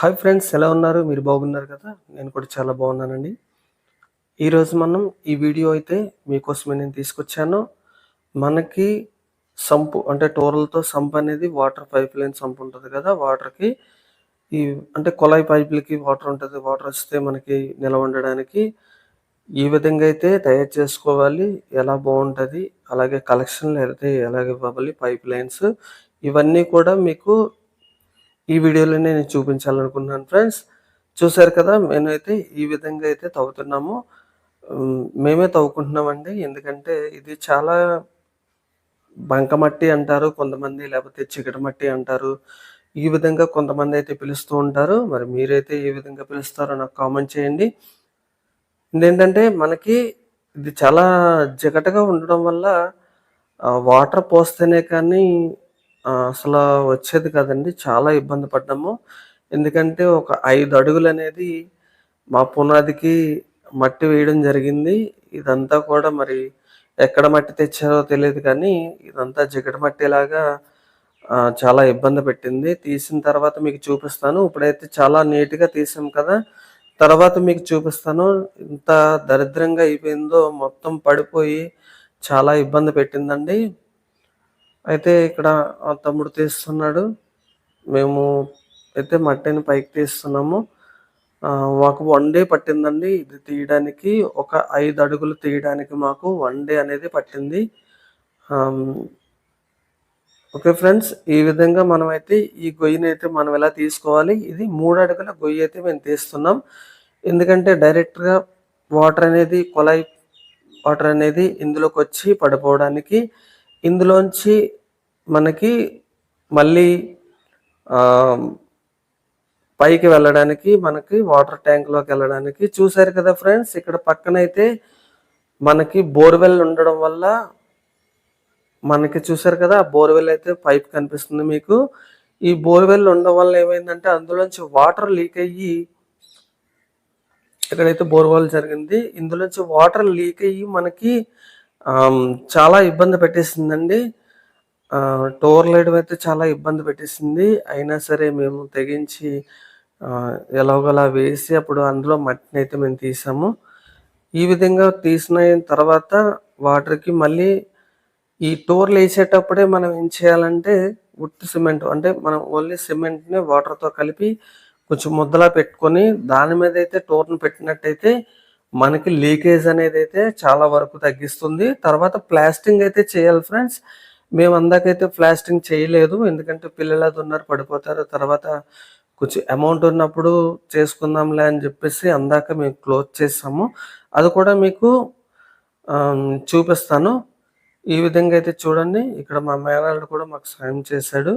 Hi friends ఎలా ఉన్నారు? మీరు బాగున్నారు కదా? నేను కూడా చాలా బాగున్నానండి. ఈరోజు మనం ఈ వీడియో అయితే మీకోసమే నేను తీసుకొచ్చాను. మనకి సంపు అంటే టోరల్తో సంప్ అనేది వాటర్ పైప్ లైన్ సంప్ ఉంటుంది కదా? వాటర్కి ఈ అంటే కుళాయి పైపులకి వాటర్ ఉంటుంది. వాటర్ వస్తే మనకి నిలవ ఉండడానికి ఈ విధంగా అయితే తయారు చేసుకోవాలి. ఎలా బాగుంటుంది? అలాగే కలెక్షన్లు అయితే ఎలాగ ఇవ్వాలి? పైప్ లైన్స్ ఇవన్నీ కూడా మీకు ఈ వీడియోలో నేను చూపించాలనుకున్నాను ఫ్రెండ్స్. చూసారు కదా మేమైతే ఈ విధంగా అయితే తవ్వుతున్నాము. మేమే తవ్వుకుంటున్నామండి. ఎందుకంటే ఇది చాలా బంకమట్టి అంటారు కొంతమంది లేకపోతే చికటి మట్టి అంటారు. ఈ విధంగా కొంతమంది అయితే పిలుస్తూ ఉంటారు. మరి మీరైతే ఏ విధంగా పిలుస్తారో నాకు కామెంట్ చేయండి. ఏంటంటే మనకి ఇది చాలా జిగటగా ఉండడం వల్ల వాటర్ పోస్తేనే కానీ అసలు వచ్చేది కదండి. చాలా ఇబ్బంది పడ్డాము. ఎందుకంటే ఒక ఐదు అడుగులు అనేది మా పునాదికి మట్టి వేయడం జరిగింది. ఇదంతా కూడా మరి ఎక్కడ మట్టి తెచ్చారో తెలియదు కానీ ఇదంతా జిగట మట్టిలాగా చాలా ఇబ్బంది పెట్టింది. తీసిన తర్వాత మీకు చూపిస్తాను. ఇప్పుడైతే చాలా నీట్గా తీసాం కదా. తర్వాత మీకు చూపిస్తాను. ఇంత దరిద్రంగా అయిపోయిందో మొత్తం పడిపోయి చాలా ఇబ్బంది పెట్టిందండి. అయితే ఇక్కడ ఆ తమ్ముడు తీస్తున్నాడు. మేము అయితే మట్టిని పైకి తీస్తున్నాము. మాకు వన్ డే పట్టిందండి ఇది తీయడానికి. ఒక ఐదు అడుగులు తీయడానికి మాకు వన్ డే అనేది పట్టింది. ఓకే ఫ్రెండ్స్ ఈ విధంగా మనం అయితే ఈ గొయ్యిని అయితే మనం ఎలా తీసుకోవాలి? ఇది మూడు అడుగుల గొయ్యి అయితే మేము తీస్తున్నాం. ఎందుకంటే డైరెక్ట్గా వాటర్ అనేది కొలాయి వాటర్ అనేది ఇందులోకి వచ్చి పడిపోవడానికి ఇందులోంచి మనకి మళ్ళీ పైకి వెళ్ళడానికి మనకి వాటర్ ట్యాంక్లోకి వెళ్ళడానికి చూసారు కదా ఫ్రెండ్స్? ఇక్కడ పక్కనైతే మనకి బోర్వెల్ ఉండడం వల్ల మనకి చూసారు కదా? ఆ బోర్వెల్ అయితే పైప్ కనిపిస్తుంది మీకు. ఈ బోర్వెల్ ఉండడం వల్ల ఏమైందంటే అందులోంచి వాటర్ లీక్ అయ్యి ఇక్కడైతే బోర్వెల్ జరిగింది. ఇందులోంచి వాటర్ లీక్ అయ్యి మనకి చాలా ఇబ్బంది పెట్టేసిందండి. టోర్ వేయడం అయితే చాలా ఇబ్బంది పెట్టేసింది. అయినా సరే మేము తెగించి ఎలాగోలా వేసి అప్పుడు అందులో మట్టిని అయితే మేము తీసాము. ఈ విధంగా తీసిన తర్వాత వాటర్కి మళ్ళీ ఈ టోర్లు వేసేటప్పుడే మనం ఏం చేయాలంటే ఉట్టి సిమెంట్ అంటే మనం ఓన్లీ సిమెంట్ని వాటర్తో కలిపి కొంచెం ముద్దలా పెట్టుకొని దాని మీద అయితే టోర్ను పెట్టినట్టయితే మనకి లీకేజ్ అనేది అయితే చాలా వరకు తగ్గిస్తుంది. తర్వాత ప్లాస్టింగ్ అయితే చేయాలి ఫ్రెండ్స్. మేము అందాకైతే ప్లాస్టింగ్ చేయలేదు. ఎందుకంటే పిల్లలు అది ఉన్నారు పడిపోతారు. తర్వాత కొంచెం అమౌంట్ ఉన్నప్పుడు చేసుకుందాంలే అని చెప్పేసి అందాక మేము క్లోజ్ చేసాము. అది కూడా మీకు చూపిస్తాను. ఈ విధంగా అయితే చూడండి. ఇక్కడ మా మేనల్లుడు కూడా మాకు సాయం చేశాడు.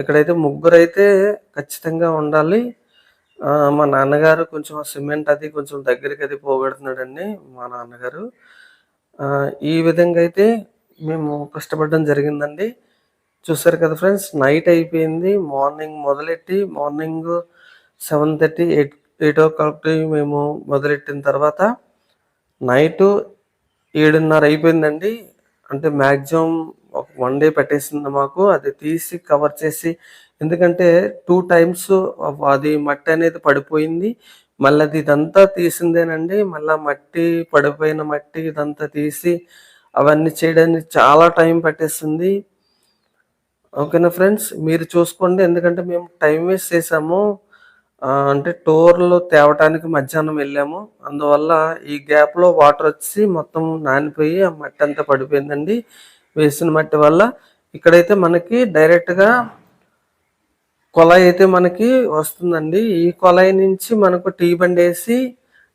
ఇక్కడైతే ముగ్గురు అయితే ఖచ్చితంగా ఉండాలి. మా నాన్నగారు కొంచెం సిమెంట్ అది కొంచెం దగ్గరికి అది పోగొడుతున్నాడండి మా నాన్నగారు. ఈ విధంగా అయితే మేము కష్టపడడం జరిగిందండి. చూసారు కదా ఫ్రెండ్స్ నైట్ అయిపోయింది. మార్నింగ్ మొదలెట్టి morning seven thirty eight eight o'clock మేము మొదలెట్టిన తర్వాత నైట్ ఏడున్నర అయిపోయిందండి. అంటే మ్యాక్సిమం ఒక వన్ డే పెట్టేసింది మాకు. అది తీసి కవర్ చేసి ఎందుకంటే టూ టైమ్స్ అది మట్టి అనేది పడిపోయింది. మళ్ళీ అది ఇదంతా తీసిందేనండి. మళ్ళీ మట్టి పడిపోయిన మట్టి ఇదంతా తీసి అవన్నీ చేయడానికి చాలా టైం పట్టేస్తుంది ఓకేనా ఫ్రెండ్స్? మీరు చూసుకోండి. ఎందుకంటే మేము టైం వేస్ట్ చేసాము. అంటే టోర్లో తేవటానికి మధ్యాహ్నం వెళ్ళాము. అందువల్ల ఈ గ్యాప్లో వాటర్ వచ్చి మొత్తం నానిపోయి ఆ మట్టి అంతా పడిపోయిందండి. వేసిన మట్టి వల్ల ఇక్కడైతే మనకి డైరెక్ట్గా కొలాయి అయితే మనకి వస్తుందండి. ఈ కొలాయి నుంచి మనకు టీ బండి వేసి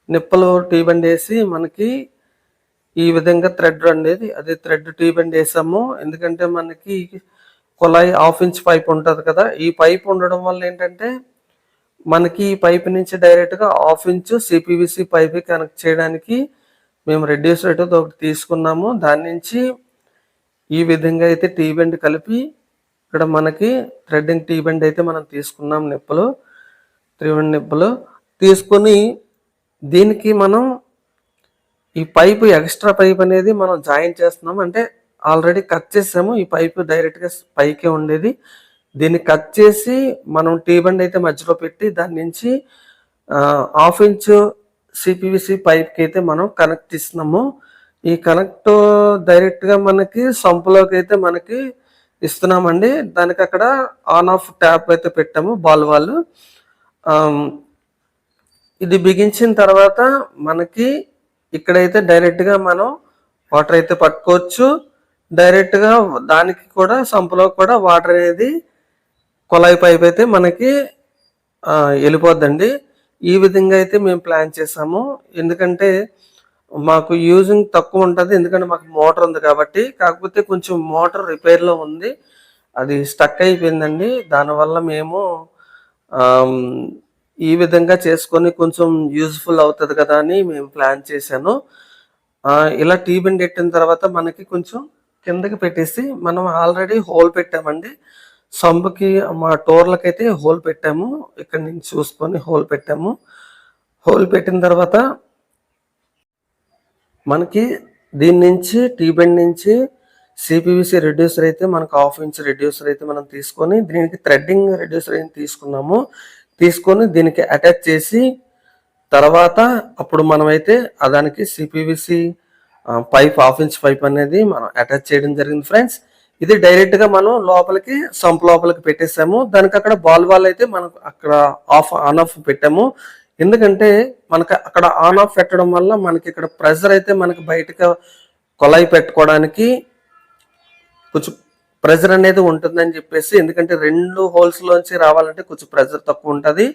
నిప్పలు టీ బండి వేసి మనకి ఈ విధంగా థ్రెడ్ అనేది అదే థ్రెడ్ టీ బండ్ వేసాము. ఎందుకంటే మనకి కుళాయి హాఫ్ ఇంచ్ పైప్ ఉంటుంది కదా ఈ పైప్ ఉండడం వల్ల ఏంటంటే మనకి ఈ పైప్ నుంచి డైరెక్ట్గా half inch CPVC pipe connect చేయడానికి మేము రెడ్యూస్ రేట్ ఒకటి తీసుకున్నాము. దాని నుంచి ఈ విధంగా అయితే టీ బెండ్ కలిపి ఇక్కడ మనకి థ్రెడ్డింగ్ టీ బెండ్ అయితే మనం తీసుకున్నాం నిప్పులు త్రీ బెండ్ నిప్పులు. తీసుకొని దీనికి మనం ఈ పైపు ఎక్స్ట్రా పైప్ అనేది మనం జాయిన్ చేస్తున్నాం. అంటే ఆల్రెడీ కట్ చేసాము. ఈ పైపు డైరెక్ట్గా పైకే ఉండేది. దీన్ని కట్ చేసి మనం టీ బండ్ అయితే మధ్యలో పెట్టి దాని నుంచి హాఫ్ ఇంచ్ సిపివిసి పైప్కి అయితే మనం కనెక్ట్ ఇస్తున్నాము. ఈ కనెక్ట్ డైరెక్ట్గా మనకి సంపులోకి అయితే మనకి ఇస్తున్నామండి. దానికి అక్కడ ఆన్ ఆఫ్ ట్యాప్ అయితే పెట్టాము బాల్ వాళ్ళు ఇది బిగించిన తర్వాత మనకి ఇక్కడైతే డైరెక్ట్గా మనం వాటర్ అయితే పట్టుకోవచ్చు. డైరెక్ట్గా దానికి కూడా సంపులో కూడా వాటర్ అనేది కుళాయి పైప్ అయితే మనకి వెళ్ళిపోద్దండి. ఈ విధంగా అయితే మేము ప్లాన్ చేసాము. ఎందుకంటే మాకు యూజింగ్ తక్కువ ఉంటుంది. ఎందుకంటే మాకు మోటార్ ఉంది కాబట్టి కాకపోతే కొంచెం మోటార్ రిపేర్లో ఉంది. అది స్టక్ అయిపోయిందండి. దానివల్ల మేము ఈ విధంగా చేసుకొని కొంచెం యూజ్ఫుల్ అవుతుంది కదా అని మేము ప్లాన్ చేశాను. ఇలా టీ బిండ్ పెట్టిన తర్వాత మనకి కొంచెం కిందకి పెట్టేసి మనం ఆల్రెడీ హోల్ పెట్టామండి. సొంబకి మా టోర్లకైతే హోల్ పెట్టాము. ఇక్కడ నుంచి చూసుకొని హోల్ పెట్టాము. హోల్ పెట్టిన తర్వాత మనకి దీని నుంచి టీ బెండ్ నుంచి సిపివిసి రెడ్యూసర్ అయితే మనకు హాఫ్ ఇంచ్ రెడ్యూసర్ అయితే మనం తీసుకొని దీనికి థ్రెడ్డింగ్ రెడ్యూసర్ అయితే తీసుకున్నాము. తీసుకొని దీనికి అటాచ్ చేసి తర్వాత అప్పుడు మనమైతే దానికి CPVC pipe half inch pipe అనేది మనం అటాచ్ చేయడం జరిగింది ఫ్రెండ్స్ ఇది డైరెక్ట్గా మనం లోపలికి సంప్ లోపలికి పెట్టేసాము. దానికి అక్కడ బాల్ వాల్ అయితే మనం అక్కడ ఆఫ్ ఆన్ ఆఫ్ పెట్టాము. ఎందుకంటే మనకి అక్కడ ఆన్ ఆఫ్ పెట్టడం వల్ల మనకి ఇక్కడ ప్రెషర్ అయితే మనకి బయటకు కొలాయి పెట్టుకోవడానికి కొంచెం ప్రెజర్ అనేది ఉంటుందని చెప్పేసి ఎందుకంటే రెండు హోల్స్ లోంచి రావాలంటే కొంచెం ప్రెజర్ తక్కువ ఉంటుంది.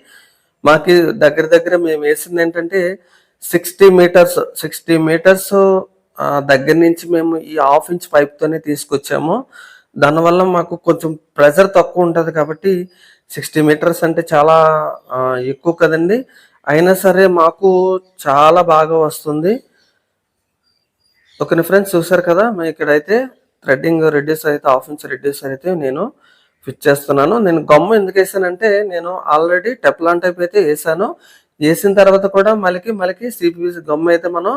మాకు దగ్గర దగ్గర మేము వేసింది ఏంటంటే సిక్స్టీ మీటర్స్ సిక్స్టీ మీటర్స్ దగ్గర నుంచి మేము ఈ హాఫ్ ఇంచ్ పైప్తోనే తీసుకొచ్చాము. దానివల్ల మాకు కొంచెం ప్రెజర్ తక్కువ ఉంటుంది కాబట్టి సిక్స్టీ మీటర్స్ అంటే చాలా ఎక్కువ కదండి. అయినా సరే మాకు చాలా బాగా వస్తుంది. ఓకే ఫ్రెండ్స్ చూసారు కదా మేము ఇక్కడైతే థ్రెడ్డింగ్ రెడ్యూస్ అయితే హాఫ్ ఇంచ్ అయితే నేను ఫిట్ చేస్తున్నాను. నేను గమ్ము ఎందుకు వేసానంటే నేను ఆల్రెడీ టెప్లాన్ టైప్ అయితే వేసాను. వేసిన తర్వాత కూడా మళ్ళీ మళ్ళీ సిపిసి గమ్ము అయితే మనం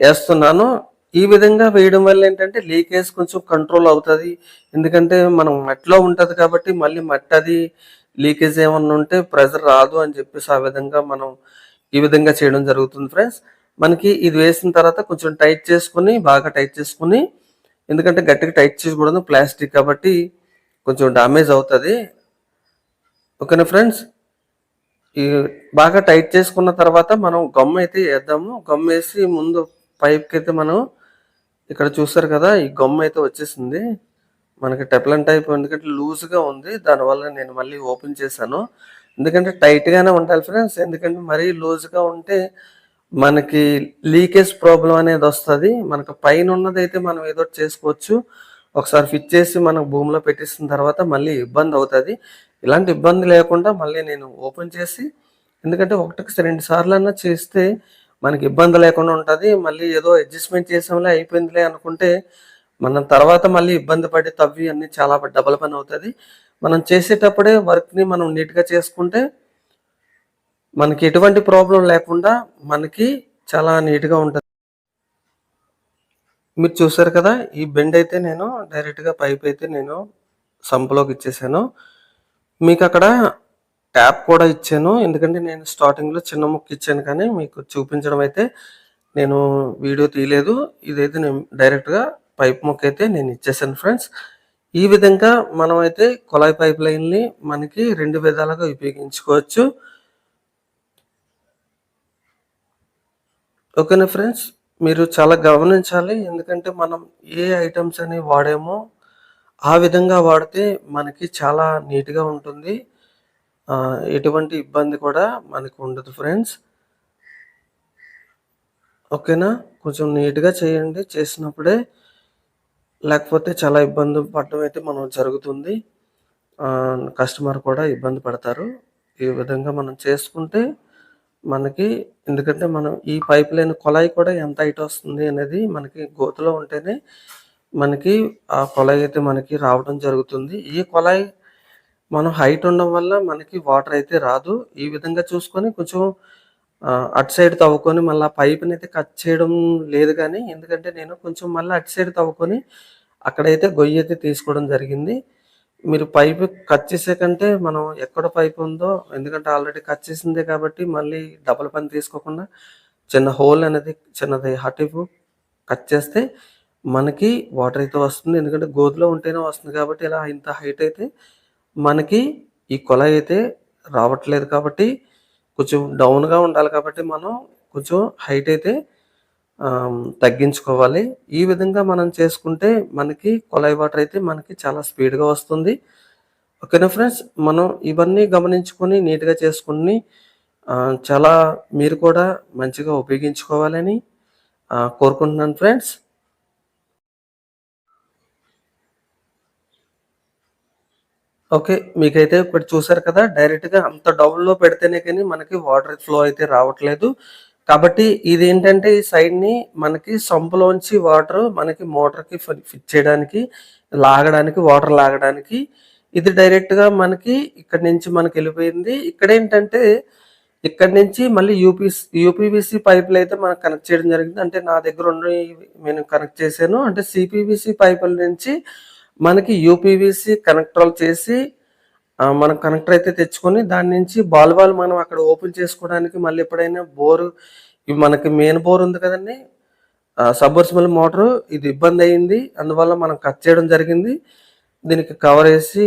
వేస్తున్నాను. ఈ విధంగా వేయడం వల్ల ఏంటంటే లీకేజ్ కొంచెం కంట్రోల్ అవుతుంది. ఎందుకంటే మనం మట్టిలో ఉంటుంది కాబట్టి మళ్ళీ మట్టి అది లీకేజ్ ఏమన్నా ఉంటే ప్రెజర్ రాదు అని చెప్పేసి ఆ విధంగా మనం ఈ విధంగా చేయడం జరుగుతుంది ఫ్రెండ్స్ మనకి ఇది వేసిన తర్వాత కొంచెం టైట్ చేసుకుని బాగా టైట్ చేసుకుని ఎందుకంటే గట్టిగా టైట్ చేయకూడదు ప్లాస్టిక్ కాబట్టి కొంచెం డ్యామేజ్ అవుతుంది. ఓకేనా ఫ్రెండ్స్? ఈ బాగా టైట్ చేసుకున్న తర్వాత మనం గమ్ అయితే వేద్దాము. గమ్ వేసి ముందు పైప్కి అయితే మనం ఇక్కడ చూస్తారు కదా ఈ గమ్ అయితే వచ్చేసింది. మనకి టెప్లన్ టైప్ ఎందుకంటే లూజ్గా ఉంది. దానివల్ల నేను మళ్ళీ ఓపెన్ చేశాను. ఎందుకంటే టైట్గానే ఉండాలి ఫ్రెండ్స్. ఎందుకంటే మరీ లూజ్గా ఉంటే మనకి లీకేజ్ ప్రాబ్లం అనేది వస్తుంది. మనకు పైన ఉన్నదైతే అయితే మనం ఏదో చేసుకోవచ్చు. ఒకసారి ఫిట్ చేసి మనం భూమిలో పెట్టేసిన తర్వాత మళ్ళీ ఇబ్బంది అవుతుంది. ఇలాంటి ఇబ్బంది లేకుండా మళ్ళీ నేను ఓపెన్ చేసి ఎందుకంటే ఒకటికి రెండు సార్లు అన్నా చేస్తే మనకి ఇబ్బంది లేకుండా ఉంటుంది. మళ్ళీ ఏదో అడ్జస్ట్మెంట్ చేసాంలే అయిపోయిందిలే అనుకుంటే మనం తర్వాత మళ్ళీ ఇబ్బంది పడి తవ్వి అన్ని చాలా డబల్ పని అవుతుంది. మనం చేసేటప్పుడే వర్క్ని మనం నీట్గా చేసుకుంటే మనకి ఎటువంటి ప్రాబ్లం లేకుండా మనకి చాలా నీట్గా ఉంటుంది. మీరు చూసారు కదా ఈ బెండ్ అయితే నేను డైరెక్ట్గా పైప్ అయితే నేను సంపలోకి ఇచ్చేసాను. మీకు అక్కడ ట్యాప్ కూడా ఇచ్చాను. ఎందుకంటే నేను స్టార్టింగ్లో చిన్న ముక్క ఇచ్చాను కానీ మీకు చూపించడం అయితే నేను వీడియో తీయలేదు. ఇదైతే నేను డైరెక్ట్గా పైప్ ముక్క అయితే నేను ఇచ్చేసాను ఫ్రెండ్స్ ఈ విధంగా మనమైతే కుళాయి కొలాయి పైప్ లైన్ని మనకి రెండు విధాలుగా ఉపయోగించుకోవచ్చు. ఓకేనా ఫ్రెండ్స్? మీరు చాలా గమనించాలి. ఎందుకంటే మనం ఏ ఐటమ్స్ అని వాడామో ఆ విధంగా వాడితే మనకి చాలా నీట్గా ఉంటుంది. ఎటువంటి ఇబ్బంది కూడా మనకు ఉండదు ఫ్రెండ్స్. ఓకేనా? కొంచెం నీట్గా చేయండి. చేసినప్పుడే లేకపోతే చాలా ఇబ్బంది పడడం అయితే మనం జరుగుతుంది. కస్టమర్ కూడా ఇబ్బంది పడతారు. ఈ విధంగా మనం చేసుకుంటే మనకి ఎందుకంటే మనం ఈ పైప్ లైన్ కొలాయి కూడా ఎంత హైట్ వస్తుంది అనేది మనకి గోతులో ఉంటేనే మనకి ఆ కొలాయి అయితే మనకి రావడం జరుగుతుంది. ఈ కొలాయి మనం హైట్ ఉండడం వల్ల మనకి వాటర్ అయితే రాదు. ఈ విధంగా చూసుకొని కొంచెం అటు సైడ్ తవ్వుకొని మళ్ళీ పైప్ని అయితే కట్ చేయడం లేదు కానీ ఎందుకంటే నేను కొంచెం మళ్ళీ అటు సైడ్ తవ్వుకొని అక్కడైతే గొయ్యి అయితే తీసుకోవడం జరిగింది. మీరు పైపు కట్ చేసే కంటే మనం ఎక్కడ పైపు ఉందో ఎందుకంటే ఆల్రెడీ కట్ చేసిందే కాబట్టి మళ్ళీ డబల్ పని తీసుకోకుండా చిన్న హోల్ అనేది చిన్నది హటిపు కట్ చేస్తే మనకి వాటర్ అయితే వస్తుంది ఎందుకంటే గోధులో ఉంటేనే వస్తుంది కాబట్టి ఇలా ఇంత హైట్ అయితే మనకి ఈ కొలాయి అయితే రావట్లేదు కాబట్టి కొంచెం డౌన్గా ఉండాలి కాబట్టి మనం కొంచెం హైట్ అయితే తగ్గించుకోవాలి. ఈ విధంగా మనం చేసుకుంటే మనకి కొలాయి వాటర్ అయితే మనకి చాలా స్పీడ్గా వస్తుంది. ఓకేనా ఫ్రెండ్స్? మనం ఇవన్నీ గమనించుకొని నీట్గా చేసుకుని చాలా మీరు కూడా మంచిగా ఉపయోగించుకోవాలని కోరుకుంటున్నాను ఫ్రెండ్స్. ఓకే మీకైతే ఇప్పుడు చూసారు కదా డైరెక్ట్గా అంత డౌన్లో పెడితేనే కానీ మనకి వాటర్ ఫ్లో అయితే రావట్లేదు. కాబట్టి ఇది ఏంటంటే ఈ సైడ్ని మనకి సంపులోంచి వాటర్ మనకి మోటార్కి ఫిట్ చేయడానికి లాగడానికి వాటర్ లాగడానికి ఇది డైరెక్ట్గా మనకి ఇక్కడ నుంచి మనకి వెళ్ళిపోయింది. ఇక్కడ ఏంటంటే ఇక్కడ నుంచి మళ్ళీ యూపీ యూపీవీసీ పైపులు అయితే మనకు కనెక్ట్ చేయడం జరిగింది. అంటే నా దగ్గర ఉన్న నేను కనెక్ట్ చేశాను. అంటే సిపివిసి పైపుల నుంచి మనకి యూపీవీసీ కనెక్ట్రోల్ చేసి మనం కనెక్టర్ అయితే తెచ్చుకొని దాని నుంచి బాల్ బాల్ మనం అక్కడ ఓపెన్ చేసుకోవడానికి మళ్ళీ ఎప్పుడైనా బోరు మనకి మెయిన్ బోర్ ఉంది కదండి. సబ్బర్సిబుల్ మోటార్ ఇది ఇబ్బంది అయింది. అందువల్ల మనం కట్ చేయడం జరిగింది. దీనికి కవర్ వేసి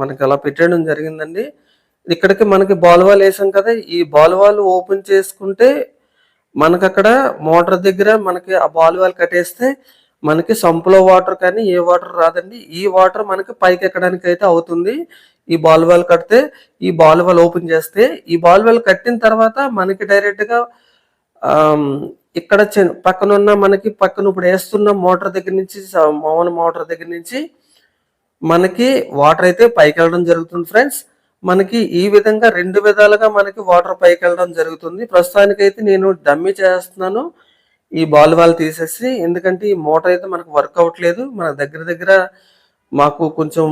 మనకి అలా పెట్టేయడం జరిగిందండి. ఇక్కడికి మనకి బాల్ వాల్ వేసాం కదా ఈ బాల్ వాల్ ఓపెన్ చేసుకుంటే మనకు అక్కడ మోటార్ దగ్గర మనకి ఆ బాల్ వాల్ కట్టేస్తే మనకి సంపులో వాటర్ కానీ ఏ వాటర్ రాదండి. ఈ వాటర్ మనకి పైకి ఎక్కడానికి అయితే అవుతుంది. ఈ బాల్ వాల్ కడితే ఈ బాల్ వాల్ ఓపెన్ చేస్తే ఈ బాల్ వాల్ కట్టిన తర్వాత మనకి డైరెక్ట్గా ఇక్కడ చిన్న- పక్కన ఉన్న మనకి పక్కన ఇప్పుడు వేస్తున్న మోటార్ దగ్గర నుంచి స- మామూలు మోటార్ దగ్గర నుంచి మనకి వాటర్ అయితే పైకి వెళ్ళడం జరుగుతుంది ఫ్రెండ్స్ మనకి ఈ విధంగా రెండు విధాలుగా మనకి వాటర్ పైకి వెళ్ళడం జరుగుతుంది. ప్రస్తుతానికైతే నేను డమ్మి చేస్తున్నాను. ఈ బాల్ వాల్ తీసేసి ఎందుకంటే ఈ మోటార్ అయితే మనకు వర్క్ అవ్వట్లేదు మన దగ్గర దగ్గర మాకు కొంచెం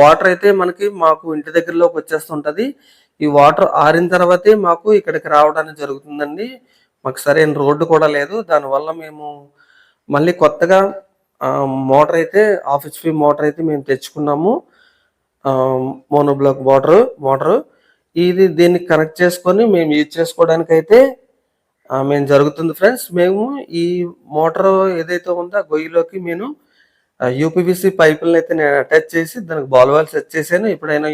వాటర్ అయితే మనకి మాకు ఇంటి దగ్గరలోకి వచ్చేస్తుంటది. ఈ వాటర్ ఆరిన తర్వాతే మాకు ఇక్కడికి రావడానికి జరుగుతుందండి. మాకు సరైన రోడ్డు కూడా లేదు. దానివల్ల మేము మళ్ళీ కొత్తగా మోటార్ అయితే హాఫ్ హెచ్పి మోటార్ అయితే మేము తెచ్చుకున్నాము. మోనోబ్లాక్ మోటార్ మోటరు ఇది దీన్ని కనెక్ట్ చేసుకొని మేము యూజ్ చేసుకోవడానికి అయితే మేము జరుగుతుంది ఫ్రెండ్స్ మేము ఈ మోటార్ ఏదైతే ఉందో గొయ్యిలోకి నేను యూపీవీసీ పైపులను అయితే నేను అటాచ్ చేసి దానికి బాల్ వాల్ సెట్ చేశాను. ఎప్పుడైనా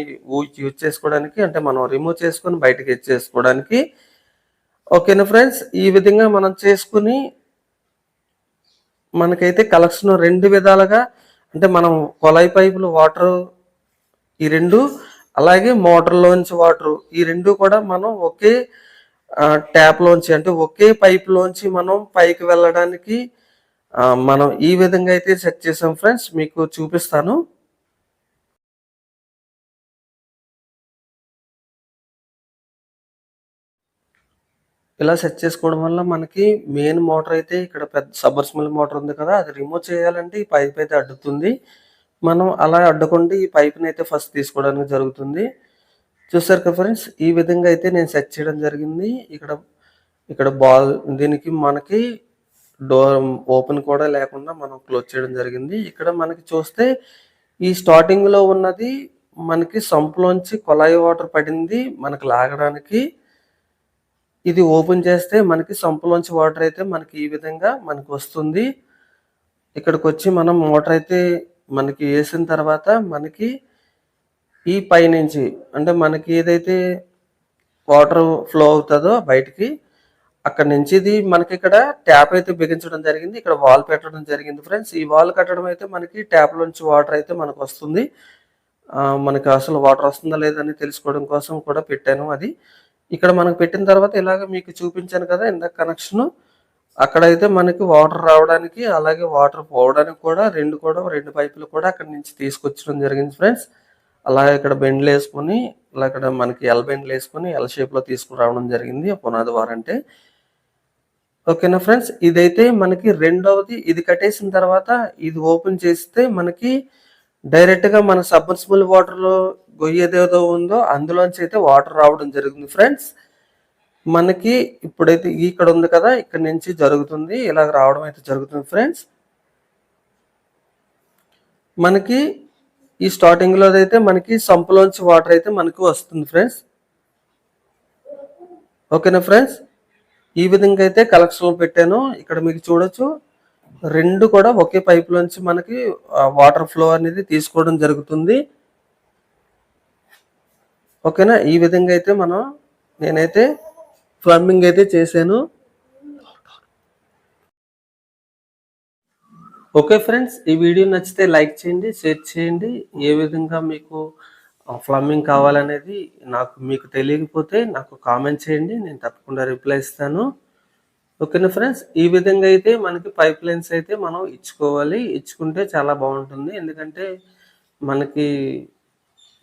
యూజ్ చేసుకోవడానికి అంటే మనం రిమూవ్ చేసుకొని బయటకి ఎచ్ చేసుకోవడానికి. ఓకేనా ఫ్రెండ్స్ ఈ విధంగా మనం చేసుకుని మనకైతే కలెక్షన్ రెండు విధాలుగా అంటే మనం కొలాయి పైపులు వాటర్ ఈ రెండు అలాగే మోటార్లోంచి వాటర్ ఈ రెండు కూడా మనం ఒకే ట్యాప్లోంచి అంటే ఒకే పైప్లోంచి మనం పైకి వెళ్ళడానికి మనం ఈ విధంగా అయితే సెట్ చేసాం ఫ్రెండ్స్. మీకు చూపిస్తాను. ఇలా సెట్ చేసుకోవడం వల్ల మనకి మెయిన్ మోటార్ అయితే ఇక్కడ పెద్ద సబర్స్మల్ మోటార్ ఉంది కదా అది రిమూవ్ చేయాలంటే ఈ పైప్ అయితే అడ్డుతుంది. మనం అలా అడ్డకుండా ఈ పైప్ని అయితే ఫస్ట్ తీసుకోవడానికి జరుగుతుంది. చూసారు కదా ఫ్రెండ్స్ ఈ విధంగా అయితే నేను సెట్ చేయడం జరిగింది. ఇక్కడ ఇక్కడ బాల్ దీనికి మనకి డోర్ ఓపెన్ కూడా లేకుండా మనం క్లోజ్ చేయడం జరిగింది. ఇక్కడ మనకి చూస్తే ఈ స్టార్టింగ్లో ఉన్నది మనకి సంపులోంచి కొలాయి వాటర్ పడింది. మనకి లాగడానికి ఇది ఓపెన్ చేస్తే మనకి సంపులోంచి వాటర్ అయితే మనకి ఈ విధంగా మనకి వస్తుంది. ఇక్కడికి వచ్చి మనం మోటార్ అయితే మనకి వేసిన తర్వాత మనకి ఈ పైనుంచి అంటే మనకి ఏదైతే వాటర్ ఫ్లో అవుతుందో బయటికి అక్కడ నుంచి ఇది మనకి ఇక్కడ ట్యాప్ అయితే బిగించడం జరిగింది. ఇక్కడ వాల్ పెట్టడం జరిగింది ఫ్రెండ్స్. ఈ వాల్ కట్టడం అయితే మనకి ట్యాప్ నుంచి వాటర్ అయితే మనకు వస్తుంది. మనకి అసలు వాటర్ వస్తుందా లేదని తెలుసుకోవడం కోసం కూడా పెట్టాను అది. ఇక్కడ మనకు పెట్టిన తర్వాత ఇలాగ మీకు చూపించాను కదా ఇందాక కనెక్షన్ అక్కడైతే మనకి వాటర్ రావడానికి అలాగే వాటర్ పోవడానికి కూడా రెండు కూడా రెండు పైపులు కూడా అక్కడ నుంచి తీసుకొచ్చడం జరిగింది ఫ్రెండ్స్. అలాగే ఇక్కడ బెండ్లు వేసుకొని ఇలా ఇక్కడ మనకి ఎల్ బెండ్లు వేసుకొని ఎల్ షేప్లో తీసుకుని తీసుకురావడం జరిగింది. ఆ పునాది వారంటే ఓకేనా ఫ్రెండ్స్? ఇదైతే మనకి రెండవది ఇది కట్టేసిన తర్వాత ఇది ఓపెన్ చేస్తే మనకి డైరెక్ట్గా మన సబ్మర్సిబుల్ వాటర్లో గొయ్యి ఏదేదో ఉందో అందులోంచి అయితే వాటర్ రావడం జరుగుతుంది ఫ్రెండ్స్. మనకి ఇప్పుడైతే ఇక్కడ ఉంది కదా ఇక్కడ నుంచి జరుగుతుంది ఇలా రావడం అయితే జరుగుతుంది ఫ్రెండ్స్. మనకి ఈ స్టార్టింగ్లో అయితే మనకి సంపులోంచి వాటర్ అయితే మనకు వస్తుంది ఫ్రెండ్స్. ఓకేనా ఫ్రెండ్స్? ఈ విధంగా అయితే కలెక్షన్ పెట్టాను. ఇక్కడ మీకు చూడొచ్చు. రెండు కూడా ఒకే పైప్లోంచి మనకి వాటర్ ఫ్లో అనేది తీసుకోవడం జరుగుతుంది. ఓకేనా? ఈ విధంగా అయితే మనం నేనైతే ప్లంబింగ్ అయితే చేశాను. ఓకే ఫ్రెండ్స్ ఈ వీడియో నచ్చితే లైక్ చేయండి షేర్ చేయండి. ఏ విధంగా మీకు ప్లంబింగ్ కావాలనేది నాకు మీకు తెలియకపోతే నాకు కామెంట్ చేయండి నేను తప్పకుండా రిప్లై ఇస్తాను. ఓకేనా ఫ్రెండ్స్ ఈ విధంగా అయితే మనకి పైప్ లైన్స్ అయితే మనం ఇచ్చుకోవాలి. ఇచ్చుకుంటే చాలా బాగుంటుంది. ఎందుకంటే మనకి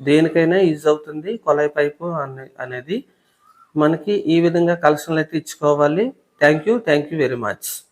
దేనికైనా యూజ్ అవుతుంది కొలాయి పైపు అనేది. మనకి ఈ విధంగా కలెక్షన్లు అయితే ఇచ్చుకోవాలి. Thank you thank you very much